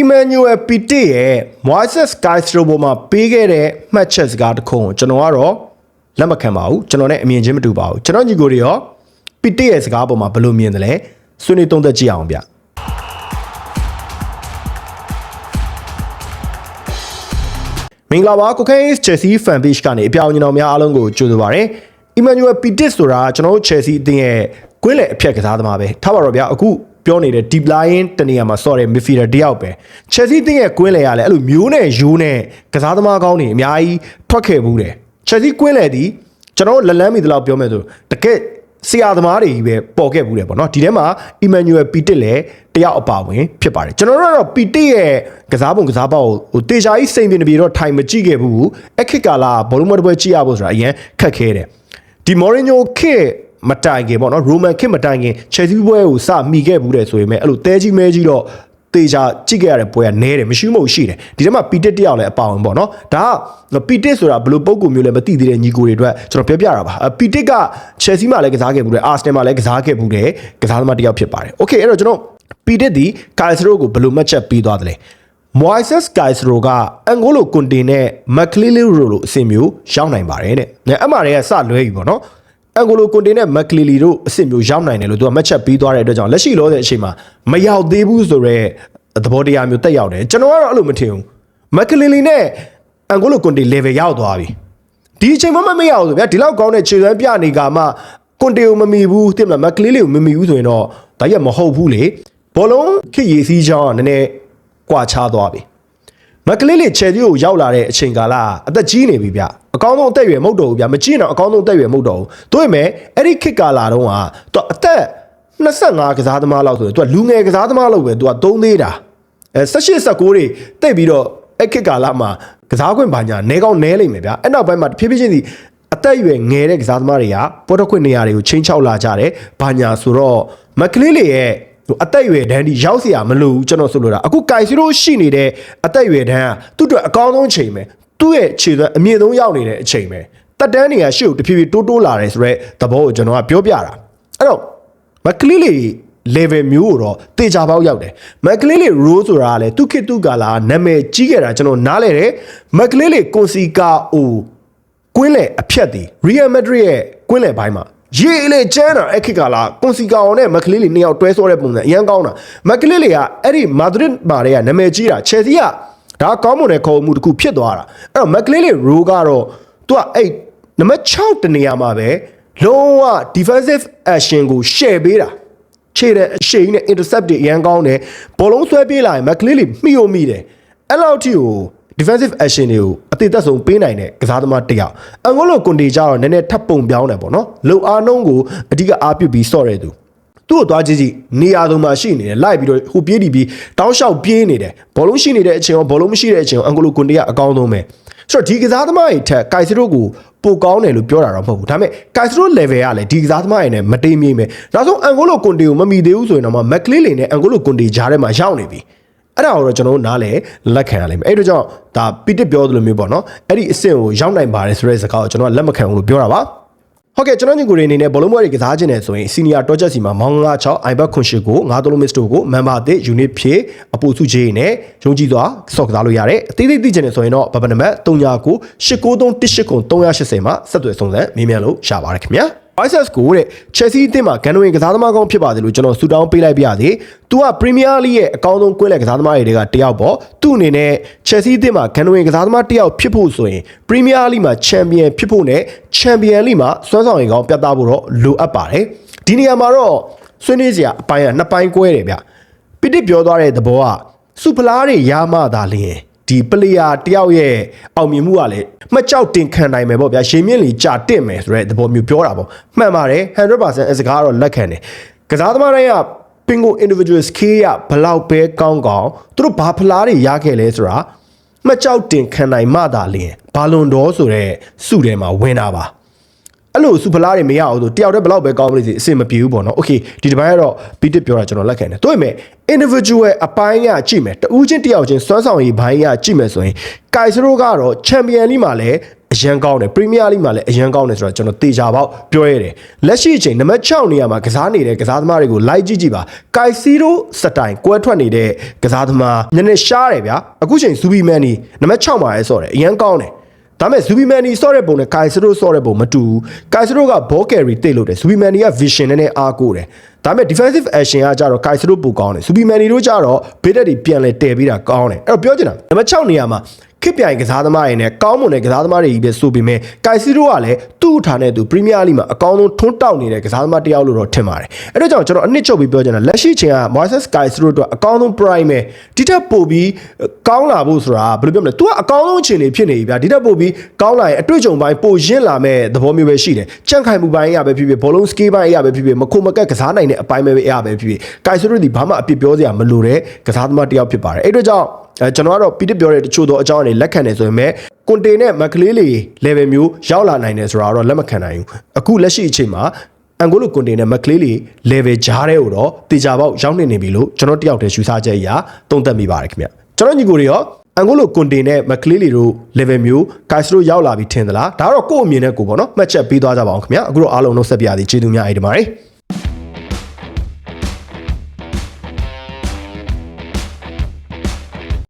Emmanuel Pitte ရဲ့ Moises Castro ပေါ်မှာပေးခဲ့တဲ့မှတ်ချက်စကားတစ်ခုကိုကျွန်တော်ကတော့လက်မခံပါဘူးကျွန်တော်နဲ့အမြင်ချင်းမတူပါဘူးကျွန်တော်ညီကိုတွေရော Pitte ရဲ့စကားပေါ်မှာဘယ်လိုမြင်တယ်လဲဆွေးနွေးသုံးသပ်ကြည့်အောင်ဗျမင်္ဂလာပါကိုခိုင်း Chelsea fan page ကနေအပြောင်းအလဲများအားလုံးကိုကြိုဆိုပါရစေ Emmanuel Pitte ဆိုတာကျွန်တော်တို့ Chelsea အသင်းရဲ့ကွင်းလယ်အဖြတ်ကစားသမားပဲထားပါတော့ဗျာအခု ပြောနေတဲ့ deep line တနေရာမှာဆော့တဲ့ midfielder တယောက်ပဲ Chelsea အသင်းရဲ့ကွင်းလယ်ကလည်းအဲ့လိုမျိုးနဲ့ရိုးနဲ့ကစားသမားကောင်းတွေအများကြီးထွက်ခဲ့ဘူးတယ် Chelsea ကွင်းလယ်ဒီကျွန်တော်တို့လက်လန်းမိသလောက်ပြောမယ်ဆိုတကယ်ဆရာသမားတွေကြီးပဲပေါ်ခဲ့ဘူးတယ်ပေါ့နော်ဒီထဲမှာ Emmanuel Pitte လည်းတယောက်အပါဝင်ဖြစ်ပါတယ်ကျွန်တော်တို့ကတော့ Pitte ရဲ့ကစားပုံကစားပေါက်ကိုဟိုတေချာကြီးစိန်ပြနေပြီးတော့ထိုင်မကြည့်ခဲ့ဘူးအခက်ကာလာဘောလုံးမတစ်ပွဲကြည့်ရဖို့ဆိုတာအရင်ခက်ခဲတယ်ဒီ Mourinho ခေတ် မတိုင်ခင်ပေါ့နော် Roman ခေတ်မတိုင်ခင် Chelsea ပွဲကိုစမိခဲ့ဘူးတယ်ဆိုရင်အဲ့လိုတဲကြီးမဲကြီးတော့တေချာကြည့်ခဲ့ရတဲ့ပွဲကနဲတယ်မရှိမဟုတ်ရှိတယ်ဒီထဲမှာ Pitte တယောက်လည်းအပါဝင်ပေါ့နော်ဒါက Pitte ဆိုတာဘယ်လိုပုံကူမျိုးလဲမသိသေးတဲ့ညီကိုတွေအတွက်ကျွန်တော်ပြောပြတာပါ Pitte က Chelsea မှာလည်းကစားခဲ့ဘူးတယ် Arsenal မှာလည်းကစားခဲ့ဘူးတယ်ကစားသမားတယောက်ဖြစ်ပါတယ် Okay အဲ့တော့ကျွန်တော် Pitte ဒီ Casemiro ကိုဘယ်လိုမှတ်ချက်ပေးသွားတယ်လဲ Moises Caicedo ကအန်ဂိုလိုကွန်တီနဲ့မက်ကလီလီရိုလိုအဆင့်မျိုးရောက်နိုင်ပါတယ်တဲ့။အဲ့မှာတည်းကစလွဲပြီပေါ့နော်။ အန်ဂိုလိုကွန်တီနဲ့မက်ကလီလီတို့အဆင့်မျိုးရောက်နိုင်တယ်လို့သူကမှတ်ချက်ပေးသွားတဲ့အတွက်ကြောင့်လက်ရှိလောတဲ့အချိန်မှာမရောက်သေးဘူးဆိုတော့သဘောတရားမျိုးတက်ရောက်တယ်။ကျွန်တော်ကတော့အဲ့လိုမထင်ဘူး။မက်ကလီလီနဲ့အန်ဂိုလိုကွန်တီ level ရောက်သွားပြီ။ဒီအချိန်မှမမရအောင်ဆိုဗျာဒီလောက်ကောင်းတဲ့ခြေစွမ်းပြနေကမှကွန်တီကိုမမီဘူးတင်မလားမက်ကလီလီကိုမမီဘူးဆိုရင်တော့ဒါရက်မဟုတ်ဘူးလေ။ဘောလုံးခစ်ရည်စည်းချောင်းကနည်းနည်းကွာခြားသွားပြီ မကလေးလေးချယ်တီကိုရောက်လာတဲ့အချိန်ကာလအသက်ကြီးနေပြီဗျအကောင်းဆုံးအသက်အရွယ်မဟုတ်တော့ဘူးဗျမကြည့်တော့အကောင်းဆုံးအသက်အရွယ်မဟုတ်တော့ဘူးတို့ပေမဲ့အဲ့ဒီခေတ်ကာလတုန်းကသူအသက်25ကစားသမားလောက်ဆိုရင်သူကလူငယ်ကစားသမားလောက်ပဲသူကသုံးသေးတာအဲ18 19တွေတိတ်ပြီးတော့အဲ့ခေတ်ကာလမှာကစားခွင့်ဘာညာနဲကောင်းနဲလိမ့်မယ်ဗျအဲ့နောက်ပိုင်းမှာဖြည်းဖြည်းချင်းစီအသက်အရွယ်ငယ်တဲ့ကစားသမားတွေကပေါ်တော့ခွင့်နေရာတွေကိုချင်းချောက်လာကြတယ်ဘာညာဆိုတော့မကလေးလေးရဲ့ ဟိုအသက်အရွယ်တန်းဒီရောက်เสียမလို့ကျွန်တော်ဆိုလိုတာအခုကိုင်စီရိုရှိနေတဲ့အသက်အရွယ်တန်းကသူ့အတွက်အကောင်းဆုံးအချိန်ပဲသူ့ရဲ့ခြေသွမ်းအမြင့်ဆုံးရောက်နေတဲ့အချိန်ပဲတက်တန်းတွေကရှေ့ကိုတဖြည်းဖြည်းတိုးတိုးလာတယ်ဆိုတော့သဘောကိုကျွန်တော်ကပြောပြတာအဲ့တော့မကလေးလေး level မျိုးကိုတော့တေချာပေါက်ရောက်တယ်မက်ကလေးလေး role ဆိုတာကလည်းသူခေတ်သူကာလာနာမည်ကြီးခဲ့တာကျွန်တော်နားလဲတယ်မက်ကလေးလေးကွန်စီကာအိုကွင်းလေအဖြတ်တည် Real Madrid ရဲ့ကွင်းလေဘိုင်းမှာ ရေလေကျန်းတာအခစ်ကလာကွန်စီကာအောင်နဲ့မက်ကလေးလေးနှစ်ယောက်တွဲဆောတဲ့ပုံစံအရန်ကောင်းတာမက်ကလေးလေးကအဲ့ဒီမာဒရစ်မာတွေကနာမည်ကြီးတာချယ်ဆီကဒါကောင်းမွန်တဲ့ခေါ်မှုတစ်ခုဖြစ်သွားတာအဲ့တော့မက်ကလေးလေးရိုးကတော့သူကအဲ့နံပါတ်6တနေရာမှာပဲလုံးဝ defensive action ကို share ပေးတာခြေတဲ့အရှိန်နဲ့ intercept တွေအရန်ကောင်းတယ်ဘောလုံးဆွဲပြေးလာရင်မက်ကလေးလေးမှီိုမိတယ်အဲ့လောက်ထိကို defensive action တွေကိုအသေးသက်ဆုံးပေးနိုင်တဲ့ကစားသမားတစ်ယောက်အငိုလိုကွန်တီကြတော့နည်းနည်းထပ်ပုံပြောင်းတယ်ပေါ့နော်လုံအားနှုံးကိုအဓိကအားပြုပြီးစော့တဲ့သူသူ့ကိုသွားကြည့်ကြည့်နေရာသုံးမှာရှိနေတယ်လိုက်ပြီးတော့ဟိုပြေးတီပြီးတောင်းလျှောက်ပြေးနေတယ်ဘောလုံးရှိနေတဲ့အချိန်ရောဘောလုံးမရှိတဲ့အချိန်ရောအငိုလိုကွန်တီကအကောင်းဆုံးပဲဆိုတော့ဒီကစားသမားတွေထက်ကိုက်စရိုကိုပိုကောင်းတယ်လို့ပြောတာတော့မဟုတ်ဘူးဒါပေမဲ့ကိုက်စရို level ကလည်းဒီကစားသမားတွေနဲ့မတိမ်မြင့်ပဲနောက်ဆုံးအန်ဂိုလိုကွန်တီကိုမမီသေးဘူးဆိုရင်တော့မက်ကလီလင်နဲ့အန်ဂိုလိုကွန်တီဂျားထဲမှာရောက်နေပြီ အဲ့ဒါကိုတော့ကျွန်တော်တို့နားလေလက်ခံရလိမ့်မယ်အဲ့ဒါကြောင့်ဒါပီတစ်ပြောသလိုမျိုးပေါ့နော်အဲ့ဒီအဆင့်ကိုရောက်နိုင်ပါတယ်ဆိုတဲ့စကားကိုကျွန်တော်ကလက်မခံဘူးလို့ပြောတာပါဟုတ်ကဲ့ကျွန်တော်ညီကိုတွေအနေနဲ့ဘောလုံးပွဲတွေကစားခြင်းနဲ့ဆိုရင် senior project စီမှာမောင်း96 iBet ခွန်ရှိကိုငါးသလုံး mist ကို member အသစ် unit ဖြစ်အပူစုကြီးနဲ့ရုံးကြည့်စွာဆော့ကစားလို့ရတယ်အသေးသေးသိခြင်းနဲ့ဆိုရင်တော့ဘဘနံပါတ်39 8938 380မှာဆက်သွယ်ဆုံးစံမေးမြန်းလို့ရပါတယ်ခင်ဗျာ Biceps ကိုတဲ့ Chelsea အသင်းမှာဂန်နဝင်ကစားသမားကောင်းဖြစ်ပါစေလို့ကျွန်တော်ဆူတောင်းပေးလိုက်ပြရစီ။ तू က Premier League ရဲ့အကောင်းဆုံးကွင်းလက်ကစားသမားတွေကတယောက်ပေါ့။ तू အနေနဲ့ Chelsea အသင်းမှာဂန်နဝင်ကစားသမားတယောက်ဖြစ်ဖို့ဆိုရင် Premier League မှာ Champion ဖြစ်ဖို့နဲ့ Champion League မှာစွမ်းဆောင်ရည်ကောင်းပြသဖို့တော့လိုအပ်ပါတယ်။ဒီနေရာမှာတော့ဆွေးနွေးစရာအပိုင်းကနှစ်ပိုင်းကွဲတယ်ဗျ။ပိတစ်ပြောသွားတဲ့သဘောကစုဖလားတွေရမှသာလျှင် ဒီပလေယာတယောက်ရဲ့အောင်မြင်မှုကလည်းမှကြောက်တင်ခံနိုင်မယ်ပေါ့ဗျာရေမြင့်လီကြာတင့်မယ်ဆိုတဲ့သဘောမျိုးပြောတာပေါ့မှန်ပါတယ်100%အစကားတော့လက်ခံတယ်ကစားသမားတိုင်းက Pingo individual skill ရဘလောက်ပဲကောင်းကောင်းသူတို့ဘာဖလားတွေရခဲ့လဲဆိုတာမှကြောက်တင်ခံနိုင်မှသာလျှင်ဘာလွန်တော်ဆိုတဲ့စုထဲမှာဝင်တာပါ အဲ့လိုစူဖလားတွေမရအောင်ဆိုတယောက်တည်းဘလောက်ပဲကောင်းမလို့စီအဆင်မပြေဘူးပေါ့နော်။ Okay ဒီတစ်ပိုင်းကတော့ပီတစ်ပြောတာကျွန်တော်လက်ခံတယ်။တို့ပေမဲ့ individual အပိုင်းကကြည့်မယ်။တဦးချင်းတယောက်ချင်းစွမ်းဆောင်ရည်ဘိုင်းကကြည့်မယ်ဆိုရင်ကိုင်စရိုကတော့ Champion League မှာလည်းအအရန်ကောင်းတယ်ပရီးမီးယားလိမှာလည်းအရန်ကောင်းတယ်ဆိုတော့ကျွန်တော်တေချာပေါက်ပြောရတယ်လက်ရှိအချိန်နံပါတ်6နေရာမှာကစားနေတဲ့ကစားသမားတွေကိုလိုက်ကြည့်ကြည့်ပါကိုက်စီရိုစတိုင်ကွဲထွက်နေတဲ့ကစားသမားနည်းနည်းရှားတယ်ဗျာအခုချိန်ဇူဘီမန်နီနံပါတ်6မှာရဲဆော့တယ်အရန်ကောင်းတယ် ဒါပေမဲ့ဇူဘီမန်နီဆော့တဲ့ပုံနဲ့ကိုင်စရိုဆော့တဲ့ပုံမတူဘူးကိုင်စရိုကဘောကယ်ရီတိတ်လို့တယ်ဇူဘီမန်နီက vision နဲ့အားကိုးတယ်ဒါပေမဲ့ defensive action ကကြတော့ကိုင်စရိုပိုကောင်းတယ်ဇူဘီမန်နီတို့ကြတော့ဘေးတက်တွေပြန်လဲတည်ပြီးတာကောင်းတယ်အဲ့တော့ပြောချင်တာနံပါတ်6နေရာမှာ ခစ်ပြိုင်ကစားသမားတွေနဲ့ကောင်းမွန်တဲ့ကစားသမားတွေကြီးပဲဆိုပေမဲ့ကိုင်စီရိုကလည်းသူ့ထားနဲ့သူပရီးမီးယားလိမှာအကောင်းဆုံးထွန်းတောက်နေတဲ့ကစားသမားတစ်ယောက်လို့တော့ထင်ပါတယ်အဲ့တော့ကြောင့်ကျွန်တော်အနှစ်ချုပ်ပြီးပြောချင်တာလက်ရှိချိန်က Moises Caicedo တို့အကောင်းဆုံး prime ပဲဒီထက်ပိုပြီးကောင်းလာဖို့ဆိုတာဘယ်လိုပြောမလဲ तू ကအကောင်းဆုံးအခြေအနေဖြစ်နေပြီဗျာဒီထက်ပိုပြီးကောင်းလာရင်အတွေ့အကြုံပိုင်းပိုရင့်လာမဲ့သဘောမျိုးပဲရှိတယ်ကြန့်ခိုင်မှုပိုင်းအရာပဲဖြစ်ဖြစ်ဘောလုံး skill ပိုင်းအရာပဲဖြစ်ဖြစ်မခုမကက်ကစားနိုင်တဲ့အပိုင်းပဲအရာပဲဖြစ်ဖြစ် Caicedo ဒီဘာမှအပြစ်ပြောစရာမလိုတဲ့ကစားသမားတစ်ယောက်ဖြစ်ပါတယ်အဲ့တော့ကြောင့်အဲ ကျွန်တော်ကတော့ပီတစ်ပြောတဲ့တချို့သောအကြောင်းအနေလက်ခံနေဆိုရင်မဲ့ကွန်တေနဲ့မကလေးလေး level မျိုးရောက်လာနိုင်တယ်ဆိုတာတော့လက်မခံနိုင်ဘူးအခုလက်ရှိအချိန်မှာအန်ဂိုလိုကွန်တေနဲ့မကလေးလေး level ကြားတဲ့ကိုတော့တေချာပေါက်ရောက်နေနေပြီလို့ကျွန်တော်တယောက်တည်းရှုစားချက်အရာသုံးသပ်မိပါတယ်ခင်ဗျကျွန်တော်ညီကိုတွေရောအန်ဂိုလိုကွန်တေနဲ့မကလေးလေးတို့ level မျိုးကိုက်စရိုရောက်လာပြီထင်သလားဒါကတော့ကိုယ့်အမြင်နဲ့ကိုပေါ့နော်မှတ်ချက်ပေးသွားကြပါအောင်ခင်ဗျအခုတော့အားလုံးနှုတ်ဆက်ပြရသည်ကျေးဇူးများအေးဒီပါတယ်